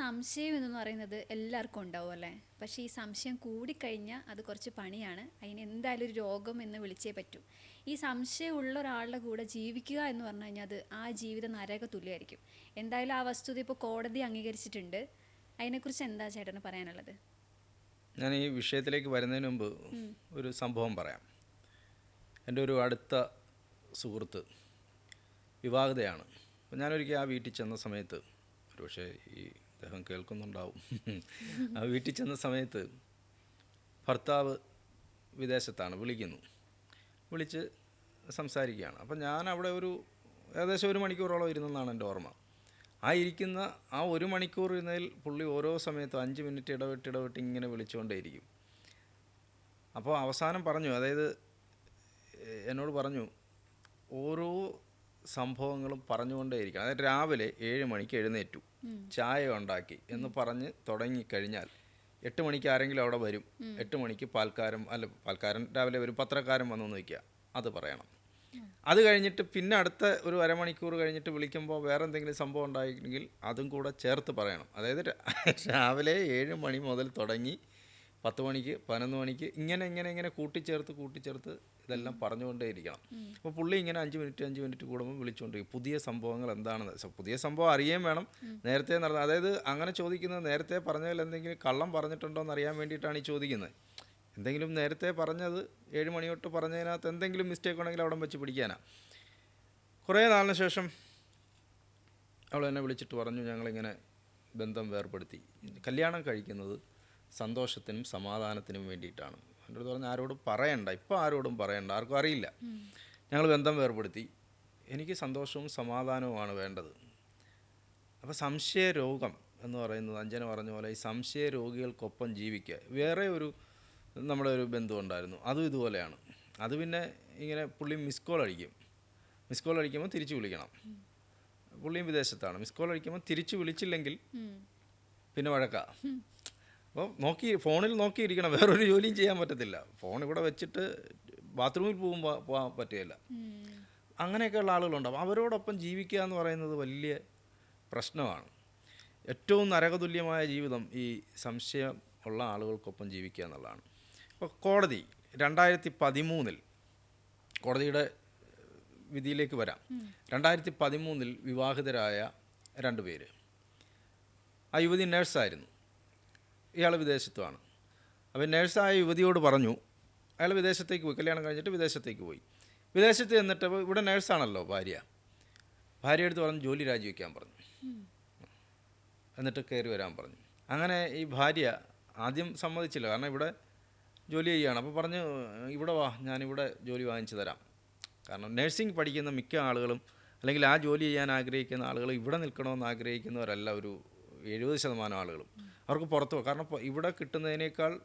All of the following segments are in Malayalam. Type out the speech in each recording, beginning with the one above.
സംശയം എന്ന് പറയുന്നത് എല്ലാവർക്കും ഉണ്ടാവും അല്ലേ? പക്ഷേ ഈ സംശയം കൂടിക്കഴിഞ്ഞാൽ അത് കുറച്ച് പണിയാണ്. അതിന് എന്തായാലും ഒരു രോഗം എന്ന് വിളിച്ചേ പറ്റൂ. ഈ സംശയമുള്ള ഒരാളുടെ കൂടെ ജീവിക്കുക എന്ന് പറഞ്ഞു കഴിഞ്ഞാൽ അത് ആ ജീവിത നരക തുല്യമായിരിക്കും എന്തായാലും ആ വസ്തുത ഇപ്പോൾ കോടതി അംഗീകരിച്ചിട്ടുണ്ട്. അതിനെക്കുറിച്ച് എന്താ ചേട്ടന് പറയാനുള്ളത്? ഞാൻ ഈ വിഷയത്തിലേക്ക് വരുന്നതിന് മുമ്പ് ഒരു സംഭവം പറയാം. എന്റെ ഒരു അടുത്ത സുഹൃത്ത് വിവാഹിതയാണ്. അപ്പം ഞാനൊരിക്കൽ ആ വീട്ടിൽ ചെന്ന സമയത്ത് ഒരുപക്ഷെ ഈ അദ്ദേഹം കേൾക്കുന്നുണ്ടാവും. ആ വീട്ടിൽ ചെന്ന സമയത്ത് ഭർത്താവ് വിദേശത്താണ് വിളിക്കുന്നു. വിളിച്ച് സംസാരിക്കുകയാണ്. അപ്പം ഞാൻ അവിടെ ഒരു ഏകദേശം ഒരു മണിക്കൂറോളം ഇരുന്നെന്നാണ് എന്റെ ഓർമ്മ. ആ ഇരിക്കുന്ന ആ ഒരു മണിക്കൂർ ഇരുന്നതിൽ പുള്ളി ഓരോ സമയത്തും അഞ്ച് മിനിറ്റ് ഇടവിട്ട് ഇടവിട്ട് ഇങ്ങനെ വിളിച്ചുകൊണ്ടേയിരിക്കും. അപ്പോൾ അവസാനം പറഞ്ഞു അതായത് എന്നോട് പറഞ്ഞു ഓരോ സംഭവങ്ങളും പറഞ്ഞുകൊണ്ടേയിരിക്കും അതായത് രാവിലെ ഏഴ് മണിക്ക് എഴുന്നേറ്റു. ചായ ഉണ്ടാക്കി എന്ന് പറഞ്ഞ് തുടങ്ങിക്കഴിഞ്ഞാൽ എട്ട് മണിക്ക് ആരെങ്കിലും അവിടെ വരും. എട്ട് മണിക്ക് പാൽക്കാരൻ അല്ല പാൽക്കാരൻ രാവിലെ വരും പത്രക്കാരൻ വന്നു നിൽക്കുക അത് പറയണം. അത് കഴിഞ്ഞിട്ട് പിന്നെ അടുത്ത ഒരു അരമണിക്കൂർ കഴിഞ്ഞിട്ട് വിളിക്കുമ്പോൾ വേറെ എന്തെങ്കിലും സംഭവം ഉണ്ടായിരുന്നെങ്കിൽ അതും കൂടെ ചേർത്ത് പറയണം. അതായത് രാവിലെ ഏഴ് മണി മുതൽ തുടങ്ങി പത്ത് മണിക്ക് പതിനൊന്ന് മണിക്ക് ഇങ്ങനെ ഇങ്ങനെ ഇങ്ങനെ കൂട്ടിച്ചേർത്ത് കൂട്ടിച്ചേർത്ത് ഇതെല്ലാം പറഞ്ഞുകൊണ്ടേയിരിക്കണം. അപ്പോൾ പുള്ളി ഇങ്ങനെ അഞ്ച് മിനിറ്റ് അഞ്ച് മിനിറ്റ് കൂടുമ്പോൾ വിളിച്ചുകൊണ്ടിരിക്കും പുതിയ സംഭവങ്ങൾ എന്താണെന്ന്? പുതിയ സംഭവം അറിയാൻ വേണം. നേരത്തെ നടന്ന അതായത് അങ്ങനെ ചോദിക്കുന്നത് നേരത്തെ പറഞ്ഞതിൽ എന്തെങ്കിലും കള്ളം പറഞ്ഞിട്ടുണ്ടോ എന്ന് അറിയാൻ വേണ്ടിയിട്ടാണ് ഈ ചോദിക്കുന്നത്. എന്തെങ്കിലും നേരത്തെ പറഞ്ഞത് ഏഴ് മണിയോട്ട് തൊട്ട് പറഞ്ഞതിനകത്ത് എന്തെങ്കിലും മിസ്റ്റേക്ക് ഉണ്ടെങ്കിൽ അവിടെ വെച്ച് പിടിക്കാനാണ് കുറേ നാളിന് ശേഷം അവൾ എന്നെ വിളിച്ചിട്ട് പറഞ്ഞു ഞങ്ങളിങ്ങനെ ബന്ധം വേർപ്പെടുത്തി. കല്യാണം കഴിക്കുന്നത് സന്തോഷത്തിനും സമാധാനത്തിനും വേണ്ടിയിട്ടാണ്. എന്റെ അടുത്ത് പറഞ്ഞാൽ ആരോടും പറയണ്ട. ഇപ്പം ആരോടും പറയണ്ട. ആർക്കും അറിയില്ല. ഞങ്ങൾ ബന്ധം വേർപ്പെടുത്തി എനിക്ക് സന്തോഷവും സമാധാനവുമാണ് വേണ്ടത്. അപ്പോൾ സംശയ രോഗം എന്ന് പറയുന്നത് അഞ്ജന പറഞ്ഞ പോലെ ഈ സംശയ രോഗികൾക്കൊപ്പം ജീവിക്കുക. വേറെ ഒരു നമ്മുടെ ഒരു ബന്ധു ഉണ്ടായിരുന്നു. അതും ഇതുപോലെയാണ്. അത് പിന്നെ ഇങ്ങനെ പുള്ളി മിസ് കോൾ അടിക്കും. മിസ് കോൾ അടിക്കുമ്പോൾ തിരിച്ചു വിളിക്കണം. പുള്ളിയും വിദേശത്താണ്. മിസ് കോൾ അടിക്കുമ്പോൾ തിരിച്ചു വിളിച്ചില്ലെങ്കിൽ പിന്നെ വഴക്കാ. അപ്പോൾ നോക്കി ഫോണിൽ നോക്കിയിരിക്കണം. വേറൊരു ജോലിയും ചെയ്യാൻ പറ്റത്തില്ല. ഫോൺ ഇവിടെ വെച്ചിട്ട് ബാത്റൂമിൽ പോകുമ്പോൾ പോകാൻ പറ്റുകയില്ല. അങ്ങനെയൊക്കെയുള്ള ആളുകളുണ്ടാവും അവരോടൊപ്പം ജീവിക്കുക എന്ന് പറയുന്നത് വലിയ പ്രശ്നമാണ്. ഏറ്റവും നരകതുല്യമായ ജീവിതം ഈ സംശയം ഉള്ള ആളുകൾക്കൊപ്പം ജീവിക്കുക എന്നുള്ളതാണ്. ഇപ്പോൾ കോടതി രണ്ടായിരത്തി പതിമൂന്നിൽ കോടതിയുടെ വിധിയിലേക്ക് വരാം. രണ്ടായിരത്തി പതിമൂന്നിൽ വിവാഹിതരായ രണ്ട് പേര് ആ യുവതി നേഴ്സായിരുന്നു. ഇയാൾ വിദേശത്തുമാണ് അപ്പോൾ നേഴ്സായ യുവതിയോട് പറഞ്ഞു അയാൾ വിദേശത്തേക്ക് പോയി കല്യാണം കഴിഞ്ഞിട്ട് വിദേശത്തേക്ക് പോയി. വിദേശത്ത് ചെന്നിട്ട് ഇവിടെ നേഴ്സാണല്ലോ ഭാര്യ. ഭാര്യ എടുത്ത് പറഞ്ഞു ജോലി രാജിവെക്കാൻ പറഞ്ഞു. എന്നിട്ട് കയറി വരാൻ പറഞ്ഞു. അങ്ങനെ ഈ ഭാര്യ ആദ്യം സമ്മതിച്ചില്ല കാരണം ഇവിടെ ജോലി ചെയ്യുകയാണ്. അപ്പോൾ പറഞ്ഞു ഇവിടെ വാ ഞാനിവിടെ ജോലി വാങ്ങിച്ചു തരാം. കാരണം നഴ്സിംഗ് പഠിക്കുന്ന മിക്ക ആളുകളും അല്ലെങ്കിൽ ആ ജോലി ചെയ്യാൻ ആഗ്രഹിക്കുന്ന ആളുകൾ ഇവിടെ നിൽക്കണമെന്ന് ആഗ്രഹിക്കുന്നവരല്ല ഒരു എഴുപത് ശതമാനം ആളുകളും അവർക്ക് പുറത്ത് പോകും. കാരണം ഇവിടെ കിട്ടുന്നതിനേക്കാൾ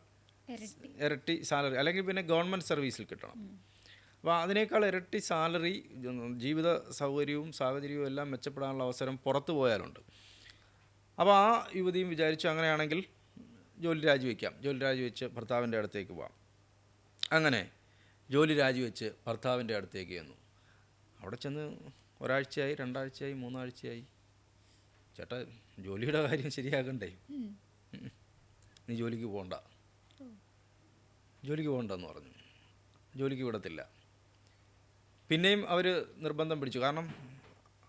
ഇരട്ടി. സാലറി അല്ലെങ്കിൽ പിന്നെ ഗവൺമെന്റ് സർവീസിൽ കിട്ടണം. അപ്പോൾ അതിനേക്കാൾ ഇരട്ടി സാലറി ജീവിത സൗകര്യവും സാഹചര്യവും എല്ലാം മെച്ചപ്പെടാനുള്ള അവസരം പുറത്തു പോയാലുണ്ട്. അപ്പോൾ ആ യുവതിയും വിചാരിച്ചു അങ്ങനെയാണെങ്കിൽ ജോലി രാജിവെക്കാം. ജോലി രാജിവെച്ച് ഭർത്താവിന്റെ അടുത്തേക്ക് പോവാം. അങ്ങനെ ജോലി രാജിവെച്ച് ഭർത്താവിന്റെ അടുത്തേക്ക് ചെന്നു. അവിടെ ചെന്ന് ഒരാഴ്ചയായി രണ്ടാഴ്ചയായി മൂന്നാഴ്ചയായി. ചേട്ടാ ജോലിയുടെ കാര്യം ശരിയാകണ്ടേ. നീ ജോലിക്ക് പോകണ്ട ജോലിക്ക് പോകണ്ടെന്ന് പറഞ്ഞു. ജോലിക്ക് വിടത്തില്ല. പിന്നെയും അവർ നിർബന്ധം പിടിച്ചു. കാരണം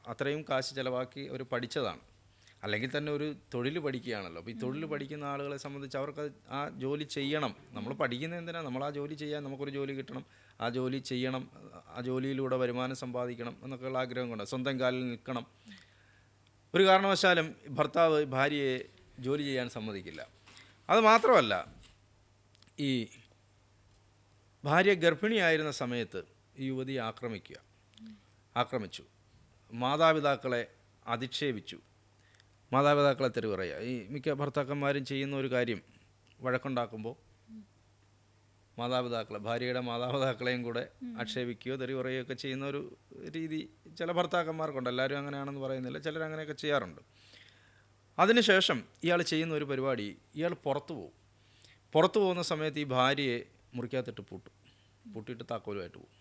അത്രയും കാശ് ചിലവാക്കി അവർ പഠിച്ചതാണ്. അല്ലെങ്കിൽ തന്നെ ഒരു തൊഴിൽ പഠിക്കുകയാണല്ലോ. അപ്പോൾ ഈ തൊഴിൽ പഠിക്കുന്ന ആളുകളെ സംബന്ധിച്ച് അവർക്ക് ആ ജോലി ചെയ്യണം. നമ്മൾ പഠിക്കുന്ന എന്തിനാണ് നമ്മൾ ആ ജോലി ചെയ്യാൻ നമുക്കൊരു ജോലി കിട്ടണം. ആ ജോലി ചെയ്യണം. ആ ജോലിയിലൂടെ വരുമാനം സമ്പാദിക്കണം എന്നൊക്കെയുള്ള ആഗ്രഹം കൊണ്ട് സ്വന്തം കാലിൽ നിൽക്കണം. ഒരു കാരണവശാലും ഭർത്താവ് ഭാര്യയെ ജോലി ചെയ്യാൻ സമ്മതിക്കില്ല. അത് മാത്രമല്ല ഈ ഭാര്യ ഗർഭിണിയായിരുന്ന സമയത്ത് ഈ യുവതി ആക്രമിക്കുക. ആക്രമിച്ചു. മാതാപിതാക്കളെ അധിക്ഷേപിച്ചു. മാതാപിതാക്കളെ തെരുവറിയുക ഈ മിക്ക ഭർത്താക്കന്മാരും ചെയ്യുന്ന ഒരു കാര്യം വഴക്കുണ്ടാക്കുമ്പോൾ മാതാപിതാക്കളെ ഭാര്യയുടെ മാതാപിതാക്കളെയും കൂടെ ആക്ഷേപിക്കുകയോ തെറി പറയുകയോ ഒക്കെ ചെയ്യുന്ന ഒരു രീതി ചില ഭർത്താക്കന്മാർക്കുണ്ട്. എല്ലാവരും അങ്ങനെയാണെന്ന് പറയുന്നില്ല. ചിലർ അങ്ങനെയൊക്കെ ചെയ്യാറുണ്ട്. അതിനുശേഷം ഇയാൾ ചെയ്യുന്ന ഒരു പരിപാടി ഇയാൾ പുറത്തു പോകും. പുറത്തു പോകുന്ന സമയത്ത് ഈ ഭാര്യയെ മുറിക്കകത്തിട്ട് പൂട്ടും. പൂട്ടിയിട്ട് താക്കോലുമായിട്ട് പോകും.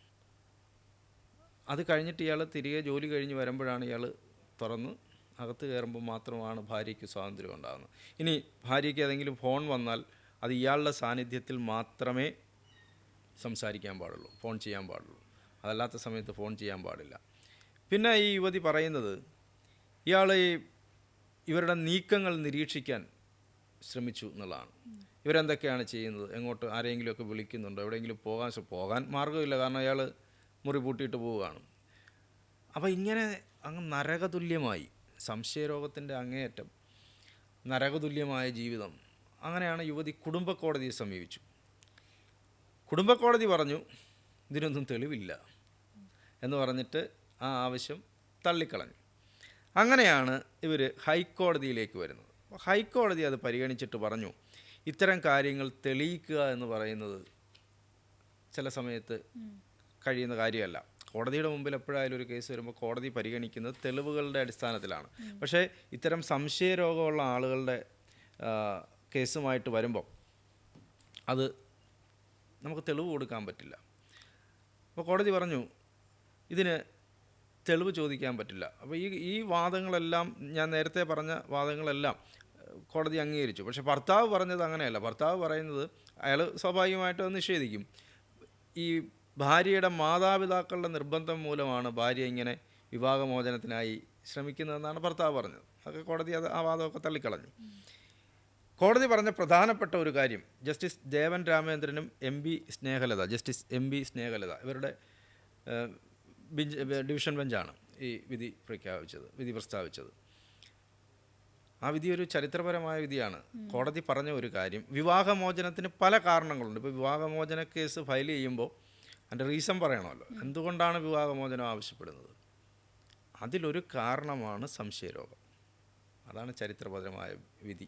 അത് കഴിഞ്ഞിട്ട് ഇയാൾ തിരികെ ജോലി കഴിഞ്ഞ് വരുമ്പോഴാണ് ഇയാൾ തുറന്ന് അകത്ത് കയറുമ്പോൾ മാത്രമാണ് ഭാര്യയ്ക്ക് സ്വാതന്ത്ര്യം ഉണ്ടാകുന്നത്. ഇനി ഭാര്യയ്ക്ക് ഏതെങ്കിലും ഫോൺ വന്നാൽ അത് ഇയാളുടെ സാന്നിധ്യത്തിൽ മാത്രമേ സംസാരിക്കാൻ പാടുള്ളൂ ഫോൺ ചെയ്യാൻ പാടുള്ളൂ. അതല്ലാത്ത സമയത്ത് ഫോൺ ചെയ്യാൻ പാടില്ല. പിന്നെ ഈ യുവതി പറയുന്നത് ഇയാൾ ഇവരുടെ നീക്കങ്ങൾ നിരീക്ഷിക്കാൻ ശ്രമിച്ചു എന്നുള്ളതാണ്. ഇവരെന്തൊക്കെയാണ് ചെയ്യുന്നത്? എങ്ങോട്ട് ആരെങ്കിലുമൊക്കെ വിളിക്കുന്നുണ്ടോ? എവിടെയെങ്കിലും പോകാൻ പോകാൻ മാർഗമില്ല. കാരണം അയാൾ മുറി പൂട്ടിയിട്ട് പോവുകയാണ്. അപ്പോൾ ഇങ്ങനെ അങ്ങ് നരകതുല്യമായി സംശയരോഗത്തിന്റെ അങ്ങേയറ്റം നരകതുല്യമായ ജീവിതം. അങ്ങനെയാണ് യുവതി കുടുംബ കോടതിയെ സമീപിച്ചു. കുടുംബ കോടതി പറഞ്ഞു ഇതിനൊന്നും തെളിവില്ല എന്ന് പറഞ്ഞിട്ട് ആ ആവശ്യം തള്ളിക്കളഞ്ഞു. അങ്ങനെയാണ് ഇവർ ഹൈക്കോടതിയിലേക്ക് വരുന്നത്. ഹൈക്കോടതി അത് പരിഗണിച്ചിട്ട് പറഞ്ഞു ഇത്തരം കാര്യങ്ങൾ തെളിയിക്കുക എന്ന് പറയുന്നത് ചില സമയത്ത് കഴിയുന്ന കാര്യമല്ല. കോടതിയുടെ മുമ്പിൽ എപ്പോഴായാലും ഒരു കേസ് വരുമ്പോൾ കോടതി പരിഗണിക്കുന്നത് തെളിവുകളുടെ അടിസ്ഥാനത്തിലാണ്. പക്ഷേ ഇത്തരം സംശയരോഗമുള്ള ആളുകളുടെ കേസുമായിട്ട് വരുമ്പോൾ അത് നമുക്ക് തെളിവ് കൊടുക്കാൻ പറ്റില്ല. അപ്പോൾ കോടതി പറഞ്ഞു ഇതിന് തെളിവ് ചോദിക്കാൻ പറ്റില്ല. അപ്പോൾ ഈ ഈ വാദങ്ങളെല്ലാം ഞാൻ നേരത്തെ പറഞ്ഞ വാദങ്ങളെല്ലാം കോടതി അംഗീകരിച്ചു. പക്ഷേ ഭർത്താവ് പറഞ്ഞത് അങ്ങനെയല്ല. ഭർത്താവ് പറയുന്നത് അയാൾ സ്വാഭാവികമായിട്ടും നിഷേധിക്കും. ഈ ഭാര്യയുടെ മാതാപിതാക്കളുടെ നിർബന്ധം മൂലമാണ് ഭാര്യ ഇങ്ങനെ വിവാഹമോചനത്തിനായി ശ്രമിക്കുന്നതെന്നാണ് ഭർത്താവ് പറഞ്ഞത്. അതൊക്കെ കോടതി അത് ആ വാദമൊക്കെ തള്ളിക്കളഞ്ഞു. കോടതി പറഞ്ഞ പ്രധാനപ്പെട്ട ഒരു കാര്യം justice Devan രാമേന്ദ്രനും M B Snehalatha justice M B Snehalatha ഇവരുടെ ബെഞ്ച് ഡിവിഷൻ ബെഞ്ചാണ് ഈ വിധി പ്രഖ്യാപിച്ചത് വിധി പ്രസ്താവിച്ചത്. ആ വിധി ഒരു ചരിത്രപരമായ വിധിയാണ്. കോടതി പറഞ്ഞ ഒരു കാര്യം വിവാഹമോചനത്തിന് പല കാരണങ്ങളുണ്ട്. ഇപ്പോൾ വിവാഹമോചന കേസ് ഫയൽ ചെയ്യുമ്പോൾ അതിന്റെ റീസൺ പറയണമല്ലോ. എന്തുകൊണ്ടാണ് വിവാഹമോചനം ആവശ്യപ്പെടുന്നത്? അതിലൊരു കാരണമാണ് സംശയരോഗം. അതാണ് ചരിത്രപരമായ വിധി.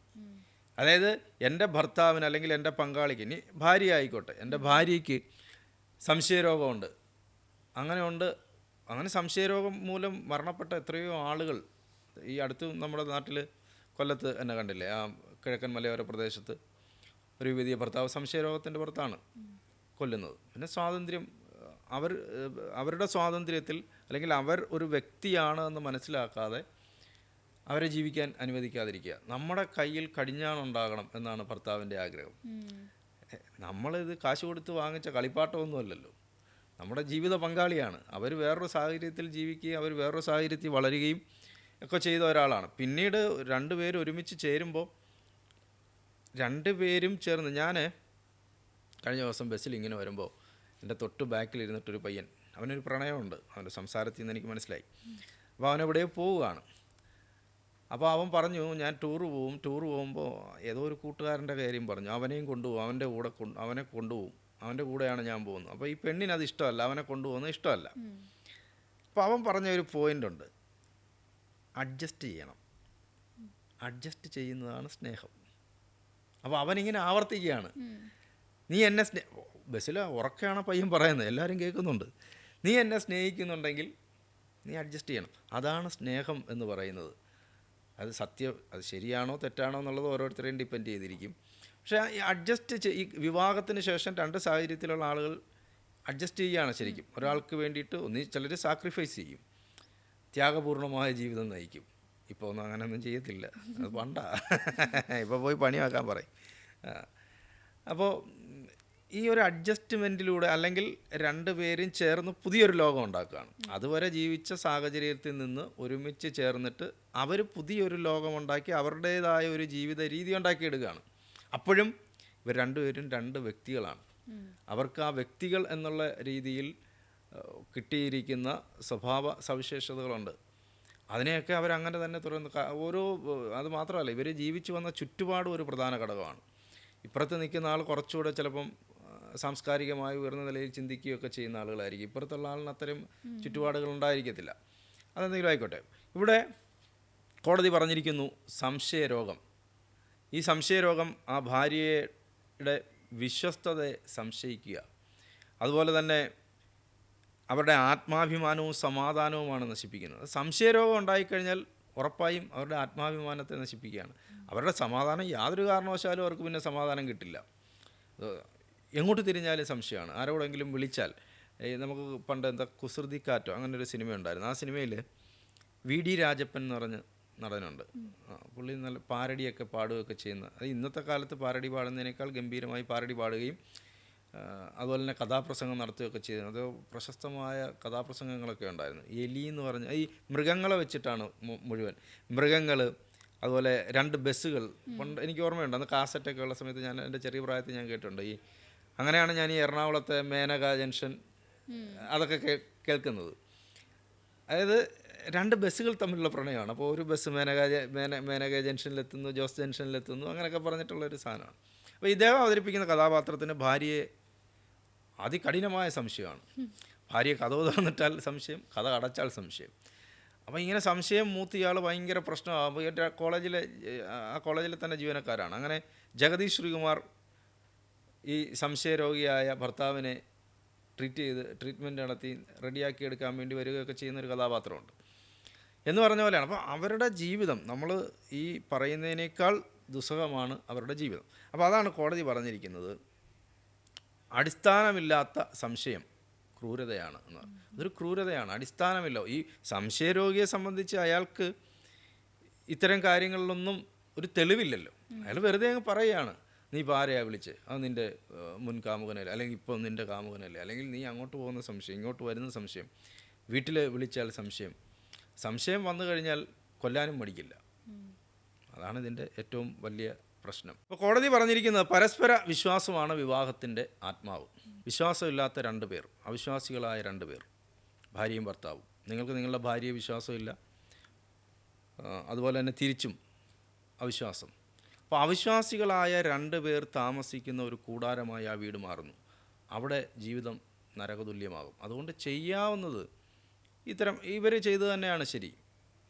അതായത് എന്റെ ഭർത്താവിന് അല്ലെങ്കിൽ എന്റെ പങ്കാളിക്ക് ഇനി ഭാര്യ ആയിക്കോട്ടെ എന്റെ ഭാര്യയ്ക്ക് സംശയരോഗമുണ്ട്. അങ്ങനെയുണ്ട് അങ്ങനെ സംശയരോഗം മൂലം മരണപ്പെട്ട എത്രയോ ആളുകൾ ഈ അടുത്ത് നമ്മുടെ നാട്ടിൽ കൊല്ലത്ത് എന്നെ കണ്ടില്ലേ ആ കിഴക്കൻ മലയോര പ്രദേശത്ത് ഒരു വിധിയ ഭർത്താവ് സംശയരോഗത്തിന്റെ പുറത്താണ് കൊല്ലുന്നത്. പിന്നെ സ്വാതന്ത്ര്യം അവർ അവരുടെ സ്വാതന്ത്ര്യത്തിൽ അല്ലെങ്കിൽ അവർ ഒരു വ്യക്തിയാണ് എന്ന് മനസ്സിലാക്കാതെ അവരെ ജീവിക്കാൻ അനുവദിക്കാതിരിക്കുക. നമ്മുടെ കയ്യിൽ കടിഞ്ഞാണുണ്ടാകണം എന്നാണ് ഭർത്താവിന്റെ ആഗ്രഹം. നമ്മളിത് കാശ് കൊടുത്ത് വാങ്ങിച്ച കളിപ്പാട്ടമൊന്നുമല്ലല്ലോ. നമ്മുടെ ജീവിത പങ്കാളിയാണ്. അവർ വേറൊരു സാഹചര്യത്തിൽ ജീവിക്കുകയും അവർ വേറൊരു സാഹചര്യത്തിൽ വളരുകയും ഒക്കെ ചെയ്ത ഒരാളാണ്. പിന്നീട് രണ്ടുപേരും ഒരുമിച്ച് ചേരുമ്പോൾ രണ്ടുപേരും ചേർന്ന് ഞാൻ കഴിഞ്ഞ ദിവസം ബസ്സിൽ ഇങ്ങനെ വരുമ്പോൾ എന്റെ തൊട്ട് ബാക്കിൽ ഇരുന്നിട്ടൊരു പയ്യൻ അവനൊരു പ്രണയമുണ്ട്. അവന്റെ സംസാരത്തിൽ നിന്ന് എനിക്ക് മനസ്സിലായി. അപ്പോൾ അവനെവിടെയോ പോവുകയാണ്. അപ്പോൾ അവൻ പറഞ്ഞു ഞാൻ ടൂർ പോവും ടൂർ പോകുമ്പോൾ ഏതോ ഒരു കൂട്ടുകാരന്റെ കാര്യം പറഞ്ഞു. അവനെയും കൊണ്ടുപോകും അവന്റെ കൂടെ കൊണ്ട് അവനെ കൊണ്ടുപോകും. അവന്റെ കൂടെയാണ് ഞാൻ പോകുന്നത്. അപ്പോൾ ഈ പെണ്ണിന് അത് ഇഷ്ടമല്ല അവനെ കൊണ്ടുപോകുന്നത് ഇഷ്ടമല്ല. അപ്പോൾ അവൻ പറഞ്ഞ ഒരു പോയിന്റ് ഉണ്ട്. അഡ്ജസ്റ്റ് ചെയ്യണം. അഡ്ജസ്റ്റ് ചെയ്യുന്നതാണ് സ്നേഹം. അപ്പോൾ അവനിങ്ങനെ ആവർത്തിക്കുകയാണ്. നീ എന്നെ സ്നേ ബസ്സിൽ ഉറക്കെയാണ് പയ്യൻ പറയുന്നത് എല്ലാവരും കേൾക്കുന്നുണ്ട്. നീ എന്നെ സ്നേഹിക്കുന്നുണ്ടെങ്കിൽ നീ അഡ്ജസ്റ്റ് ചെയ്യണം. അതാണ് സ്നേഹം എന്ന് പറയുന്നത്. അത് സത്യം അത് ശരിയാണോ തെറ്റാണോ എന്നുള്ളത് ഓരോരുത്തരെയും ഡിപ്പെൻഡ് ചെയ്തിരിക്കും. പക്ഷേ ഈ അഡ്ജസ്റ്റ് ഈ വിവാഹത്തിന് ശേഷം രണ്ട് സാഹചര്യത്തിലുള്ള ആളുകൾ അഡ്ജസ്റ്റ് ചെയ്യുകയാണ് ശരിക്കും. ഒരാൾക്ക് വേണ്ടിയിട്ട് ഒന്നി ചിലർ സാക്രിഫൈസ് ചെയ്യും. ത്യാഗപൂർണമായ ജീവിതം നയിക്കും. ഇപ്പോൾ ഒന്നും അങ്ങനെയൊന്നും ചെയ്യത്തില്ല. അത് പണ്ടാ. ഇപ്പോൾ പോയി പണിയാക്കാൻ പറയും. അപ്പോൾ ഈ ഒരു അഡ്ജസ്റ്റ്മെന്റിലൂടെ അല്ലെങ്കിൽ രണ്ട് പേരും ചേർന്ന് പുതിയൊരു ലോകം ഉണ്ടാക്കുകയാണ്. അതുവരെ ജീവിച്ച സാഹചര്യത്തിൽ നിന്ന് ഒരുമിച്ച് ചേർന്നിട്ട് അവർ പുതിയൊരു ലോകമുണ്ടാക്കി അവരുടേതായ ഒരു ജീവിത രീതി ഉണ്ടാക്കിയെടുക്കുകയാണ്. അപ്പോഴും ഇവർ രണ്ടുപേരും രണ്ട് വ്യക്തികളാണ്. അവർക്ക് ആ വ്യക്തികൾ എന്നുള്ള രീതിയിൽ കിട്ടിയിരിക്കുന്ന സ്വഭാവ സവിശേഷതകളുണ്ട്. അതിനെയൊക്കെ അവരങ്ങനെ തന്നെ തുടർന്ന് ഓരോ അത് മാത്രമല്ല ഇവർ ജീവിച്ചു വന്ന ചുറ്റുപാടും ഒരു പ്രധാന ഘടകമാണ്. ഇപ്പുറത്ത് നിൽക്കുന്ന ആൾ കുറച്ചുകൂടെ ചിലപ്പം സാംസ്കാരികമായി ഉയർന്ന നിലയിൽ ചിന്തിക്കുകയൊക്കെ ചെയ്യുന്ന ആളുകളായിരിക്കും. ഇപ്പുറത്തുള്ള ആളിന് അത്തരം ചുറ്റുപാടുകൾ ഉണ്ടായിരിക്കത്തില്ല. അതെന്തെങ്കിലും ആയിക്കോട്ടെ. ഇവിടെ കോടതി പറഞ്ഞിരിക്കുന്നു സംശയരോഗം ഈ സംശയരോഗം ആ ഭാര്യയുടെ വിശ്വസ്തതയെ സംശയിക്കുക. അതുപോലെ തന്നെ അവരുടെ ആത്മാഭിമാനവും സമാധാനവുമാണ് നശിപ്പിക്കുന്നത്. സംശയരോഗം ഉണ്ടായിക്കഴിഞ്ഞാൽ ഉറപ്പായും അവരുടെ ആത്മാഭിമാനത്തെ നശിപ്പിക്കുകയാണ്. അവരുടെ സമാധാനം യാതൊരു കാരണവശാലും അവർക്ക് പിന്നെ സമാധാനം കിട്ടില്ല. എങ്ങോട്ട് തിരിഞ്ഞാലും സംശയമാണ്. ആരോടെങ്കിലും വിളിച്ചാൽ നമുക്ക് പണ്ട് എന്താ കുസൃതിക്കാറ്റോ അങ്ങനെ ഒരു സിനിമ ഉണ്ടായിരുന്നു ആ സിനിമയിൽ വി ഡി രാജപ്പൻ എന്ന് പറഞ്ഞ് നടനുണ്ട്. പുള്ളി നല്ല പാരടിയൊക്കെ പാടുകയൊക്കെ ചെയ്യുന്ന അത് ഇന്നത്തെ കാലത്ത് പാരടി പാടുന്നതിനേക്കാൾ ഗംഭീരമായി പാരടി പാടുകയും അതുപോലെ തന്നെ കഥാപ്രസംഗം നടത്തുകയൊക്കെ ചെയ്യുന്നത് അത് പ്രശസ്തമായ കഥാപ്രസംഗങ്ങളൊക്കെ ഉണ്ടായിരുന്നു. എലി എന്ന് പറഞ്ഞ ഈ മൃഗങ്ങളെ വെച്ചിട്ടാണ് മുഴുവൻ. മൃഗങ്ങൾ അതുപോലെ രണ്ട് ബസ്സുകൾ. പണ്ട് എനിക്ക് ഓർമ്മയുണ്ട് അന്ന് കാസറ്റൊക്കെ ഉള്ള സമയത്ത് ഞാൻ എന്റെ ചെറിയ പ്രായത്തിൽ ഞാൻ കേട്ടിട്ടുണ്ട്. ഈ അങ്ങനെയാണ് ഞാൻ ഈ എറണാകുളത്തെ മേനക ജംഗ്ഷൻ അതൊക്കെ കേ- കേൾക്കുന്നത്. അതായത് രണ്ട് ബസ്സുകൾ തമ്മിലുള്ള പ്രണയമാണ്. അപ്പോൾ ഒരു ബസ് മേനക മേന മേനക ജംഗ്ഷനിലെത്തുന്നു ജോസ് ജംഗ്ഷനിലെത്തുന്നു അങ്ങനെയൊക്കെ പറഞ്ഞിട്ടുള്ള ഒരു സാധനമാണ്. അപ്പോൾ ഇദ്ദേഹം അവതരിപ്പിക്കുന്ന കഥാപാത്രത്തിന് ഭാര്യയെ അതികഠിനമായ സംശയമാണ്. ഭാര്യയെ കഥ തുറന്നിട്ടാൽ സംശയം കഥ അടച്ചാൽ സംശയം. അപ്പോൾ ഇങ്ങനെ സംശയം മൂത്ത് ഇയാൾ ഭയങ്കര പ്രശ്നമാകുമ്പോൾ എന്റെ കോളേജിലെ ആ കോളേജിലെ തന്നെ ജീവനക്കാരാണ്. അങ്ങനെ ജഗദീഷ് ശ്രീകുമാർ ഈ സംശയരോഗിയായ ഭർത്താവിനെ ട്രീറ്റ് ചെയ്ത് ട്രീറ്റ്മെന്റ് നടത്തി റെഡിയാക്കി എടുക്കാൻ വേണ്ടി വരികയൊക്കെ ചെയ്യുന്ന ഒരു കഥാപാത്രമുണ്ട്. എന്ന് പറഞ്ഞ പോലെയാണ്. അപ്പോൾ അവരുടെ ജീവിതം നമ്മൾ ഈ പറയുന്നതിനേക്കാൾ ദുസ്സഹമാണ് അവരുടെ ജീവിതം. അപ്പോൾ അതാണ് കോടതി പറഞ്ഞിരിക്കുന്നത്. അടിസ്ഥാനമില്ലാത്ത സംശയം ക്രൂരതയാണ് എന്ന് പറയും. അതൊരു ക്രൂരതയാണ്. അടിസ്ഥാനമില്ല. ഈ സംശയരോഗിയെ സംബന്ധിച്ച് അയാൾക്ക് ഇത്തരം കാര്യങ്ങളിലൊന്നും ഒരു തെളിവില്ലല്ലോ. അയാൾ വെറുതെ അങ്ങ് പറയുകയാണ്. നീ ഇപ്പോൾ ആരെയാണ് വിളിച്ച്? അത് നിന്റെ മുൻ കാമുകനല്ലേ? അല്ലെങ്കിൽ ഇപ്പോൾ നിന്റെ കാമുകനല്ലേ? അല്ലെങ്കിൽ നീ അങ്ങോട്ട് പോകുന്ന സംശയം ഇങ്ങോട്ട് വരുന്ന സംശയം വീട്ടിൽ വിളിച്ചാൽ സംശയം. സംശയം വന്നു കഴിഞ്ഞാൽ കൊല്ലാനും മടിക്കില്ല. അതാണ് ഇതിന്റെ ഏറ്റവും വലിയ പ്രശ്നം. അപ്പോൾ കോടതി പറഞ്ഞിരിക്കുന്നത് പരസ്പര വിശ്വാസമാണ് വിവാഹത്തിന്റെ ആത്മാവ്. വിശ്വാസമില്ലാത്ത രണ്ട് പേർ അവിശ്വാസികളായ രണ്ട് പേർ ഭാര്യയും ഭർത്താവും. നിങ്ങൾക്ക് നിങ്ങളുടെ ഭാര്യയെ വിശ്വാസമില്ല. അതുപോലെ തന്നെ തിരിച്ചും അവിശ്വാസം. അപ്പോൾ അവിശ്വാസികളായ രണ്ട് പേർ താമസിക്കുന്ന ഒരു കൂടാരമായി ആ വീട് മാറുന്നു. അവിടെ ജീവിതം നരകതുല്യമാകും. അതുകൊണ്ട് ചെയ്യാവുന്നത് ഇത്തരം ഇവർ ചെയ്തു തന്നെയാണ് ശരി.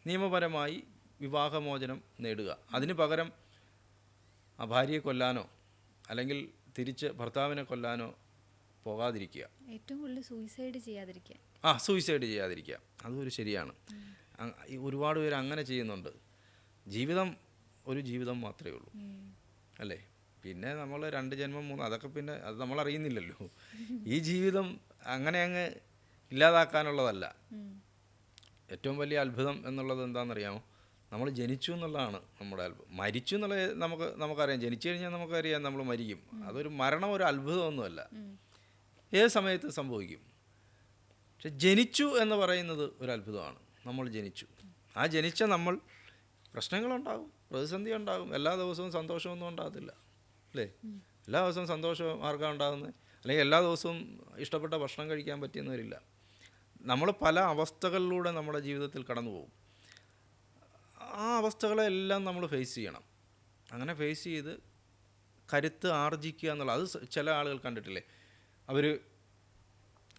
നിയമപരമായി വിവാഹമോചനം നേടുക. അതിന് പകരം ആ ഭാര്യയെ കൊല്ലാനോ അല്ലെങ്കിൽ തിരിച്ച് ഭർത്താവിനെ കൊല്ലാനോ പോകാതിരിക്കുക. ഏറ്റവും കൂടുതൽ സൂയിസൈഡ് ചെയ്യാതിരിക്കുക. ആ സൂയിസൈഡ് ചെയ്യാതിരിക്കുക. അതും ഒരു ശരിയാണ്. ഒരുപാട് പേര് അങ്ങനെ ചെയ്യുന്നുണ്ട്. ജീവിതം ഒരു ജീവിതം മാത്രമേ ഉള്ളൂ. അല്ലേ? പിന്നെ നമ്മൾ രണ്ട് ജന്മം മൂന്ന് അതൊക്കെ പിന്നെ അത് നമ്മൾ അറിയുന്നില്ലല്ലോ ഈ ജീവിതം അങ്ങനെ അങ്ങ് ഇല്ലാതാക്കാനുള്ളതല്ല. ഏറ്റവും വലിയ അത്ഭുതം എന്നുള്ളത് എന്താണെന്നറിയാമോ? നമ്മൾ ജനിച്ചു എന്നുള്ളതാണ് നമ്മുടെ അത്ഭുതം മരിച്ചു എന്നുള്ളത് നമുക്ക് നമുക്കറിയാം. ജനിച്ചു കഴിഞ്ഞാൽ നമുക്കറിയാം നമ്മൾ മരിക്കും. അതൊരു മരണം ഒരു അത്ഭുതമൊന്നുമല്ല. ഏത് സമയത്ത് സംഭവിക്കും? പക്ഷെ ജനിച്ചു എന്ന് പറയുന്നത് ഒരു അത്ഭുതമാണ്. നമ്മൾ ജനിച്ചു. ആ ജനിച്ച നമ്മൾ പ്രശ്നങ്ങളുണ്ടാകും. പ്രതിസന്ധി ഉണ്ടാകും. എല്ലാ ദിവസവും സന്തോഷമൊന്നും ഉണ്ടാകത്തില്ല. അല്ലേ? എല്ലാ ദിവസവും സന്തോഷ മാർഗം ഉണ്ടാകുന്നത്. അല്ലെങ്കിൽ എല്ലാ ദിവസവും ഇഷ്ടപ്പെട്ട ഭക്ഷണം കഴിക്കാൻ പറ്റിയെന്ന് വരില്ല നമ്മൾ പല അവസ്ഥകളിലൂടെ നമ്മുടെ ജീവിതത്തിൽ കടന്നു പോകും. ആ അവസ്ഥകളെല്ലാം നമ്മൾ ഫേസ് ചെയ്യണം. അങ്ങനെ ഫേസ് ചെയ്ത് കരുത്ത് ആർജിക്കുക എന്നുള്ള അത് ചില ആളുകൾ കണ്ടിട്ടില്ലേ? അവർ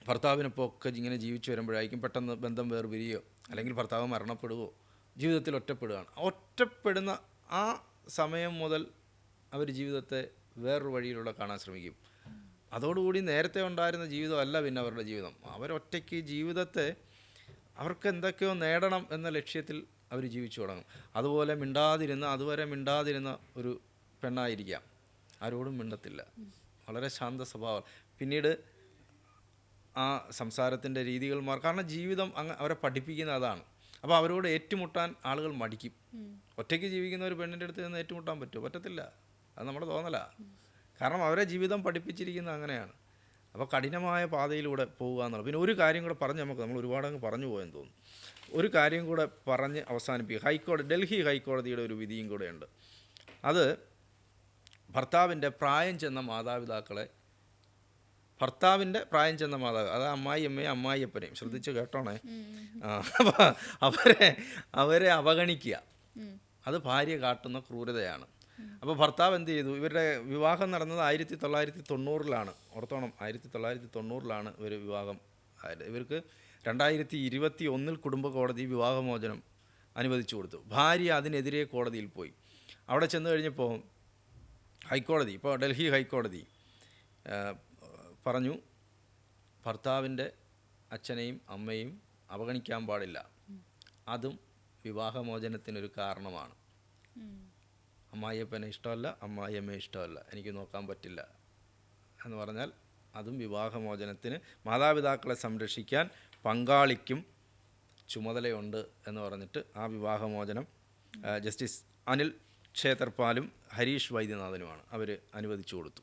ഭർത്താവിനൊപ്പം ഒക്കെ ഇങ്ങനെ ജീവിച്ചു വരുമ്പോഴായിരിക്കും പെട്ടെന്ന് ബന്ധം വേർപിരിയോ അല്ലെങ്കിൽ ഭർത്താവ് മരണപ്പെടുകയോ ജീവിതത്തിൽ ഒറ്റപ്പെടുകയാണ്. ഒറ്റപ്പെടുന്ന ആ സമയം മുതൽ അവർ ജീവിതത്തെ വേറൊരു വഴിയിലൂടെ കാണാൻ ശ്രമിക്കും. അതോടുകൂടി നേരത്തെ ഉണ്ടായിരുന്ന ജീവിതമല്ല പിന്നെ അവരുടെ ജീവിതം. അവരൊറ്റയ്ക്ക് ജീവിതത്തെ അവർക്ക് എന്തൊക്കെയോ നേടണം എന്ന ലക്ഷ്യത്തിൽ അവർ ജീവിച്ചു തുടങ്ങും. അതുപോലെ മിണ്ടാതിരുന്ന അതുവരെ മിണ്ടാതിരുന്ന ഒരു പെണ്ണായിരിക്കാം. ആരോടും മിണ്ടത്തില്ല. വളരെ ശാന്ത സ്വഭാവം. പിന്നീട് ആ സംസാരത്തിന്റെ രീതികൾ മാറും. കാരണം ജീവിതം അങ്ങ് അവരെ പഠിപ്പിക്കുന്ന അതാണ്. അപ്പോൾ അവരോട് ഏറ്റുമുട്ടാൻ ആളുകൾ മടിക്കും. ഒറ്റയ്ക്ക് ജീവിക്കുന്ന ഒരു പെണ്ണിന്റെ അടുത്ത് നിന്ന് ഏറ്റുമുട്ടാൻ പറ്റുമോ? പറ്റത്തില്ല. അത് നമ്മുടെ തോന്നലാ. കാരണം അവരെ ജീവിതം പഠിപ്പിച്ചിരിക്കുന്നത് അങ്ങനെയാണ്. അപ്പോൾ കഠിനമായ പാതയിലൂടെ പോകുക എന്നുള്ളത്. പിന്നെ ഒരു കാര്യം കൂടെ പറഞ്ഞ് നമുക്ക് നമ്മൾ ഒരുപാട് അങ്ങ് പറഞ്ഞു പോയെന്ന് തോന്നുന്നു. ഒരു കാര്യം കൂടെ പറഞ്ഞ് അവസാനിപ്പിക്കുക. ഹൈക്കോടതി ഡൽഹി ഹൈക്കോടതിയുടെ ഒരു വിധിയും കൂടെയുണ്ട്. അത് ഭർത്താവിന്റെ പ്രായം ചെന്ന മാതാപിതാക്കളെ ഭർത്താവിന്റെ പ്രായം ചെന്ന മാതാവ് അത് അമ്മായി അമ്മയും അമ്മായിയപ്പനെയും ശ്രദ്ധിച്ച് കേട്ടോണേ. അപ്പോൾ അവരെ അവരെ അവഗണിക്കുക. അത് ഭാര്യ കാട്ടുന്ന ക്രൂരതയാണ്. അപ്പോൾ ഭർത്താവ് എന്ത് ചെയ്തു? ഇവരുടെ വിവാഹം നടന്നത് ആയിരത്തി തൊള്ളായിരത്തി തൊണ്ണൂറിലാണ്. ഓർത്തോണം ആയിരത്തി തൊള്ളായിരത്തി തൊണ്ണൂറിലാണ് ഇവർ വിവാഹം ആയത്. ഇവർക്ക് രണ്ടായിരത്തി ഇരുപത്തി ഒന്നിൽ കുടുംബ കോടതി വിവാഹമോചനം അനുവദിച്ചു കൊടുത്തു. ഭാര്യ അതിനെതിരെ കോടതിയിൽ പോയി. അവിടെ ചെന്ന് കഴിഞ്ഞപ്പോൾ ഹൈക്കോടതി ഇപ്പോൾ ഡൽഹി ഹൈക്കോടതി പറഞ്ഞു ഭർത്താവിന്റെ അച്ഛനെയും അമ്മയും അവഗണിക്കാൻ പാടില്ല. അതും വിവാഹമോചനത്തിനൊരു കാരണമാണ്. അമ്മായിയപ്പനെ ഇഷ്ടമല്ല അമ്മായിയമ്മയെ ഇഷ്ടമല്ല. എനിക്ക് നോക്കാൻ പറ്റില്ല. എന്ന് പറഞ്ഞാൽ അതും വിവാഹമോചനത്തിന് മാതാപിതാക്കളെ സംരക്ഷിക്കാൻ പങ്കാളിക്കും ചുമതലയുണ്ട് എന്ന് പറഞ്ഞിട്ട് ആ വിവാഹമോചനം ജസ്റ്റിസ് അനിൽ ക്ഷേത്രപാലും ഹരീഷ് വൈദ്യനാഥനുമാണ് അവർ അനുവദിച്ചു കൊടുത്തു.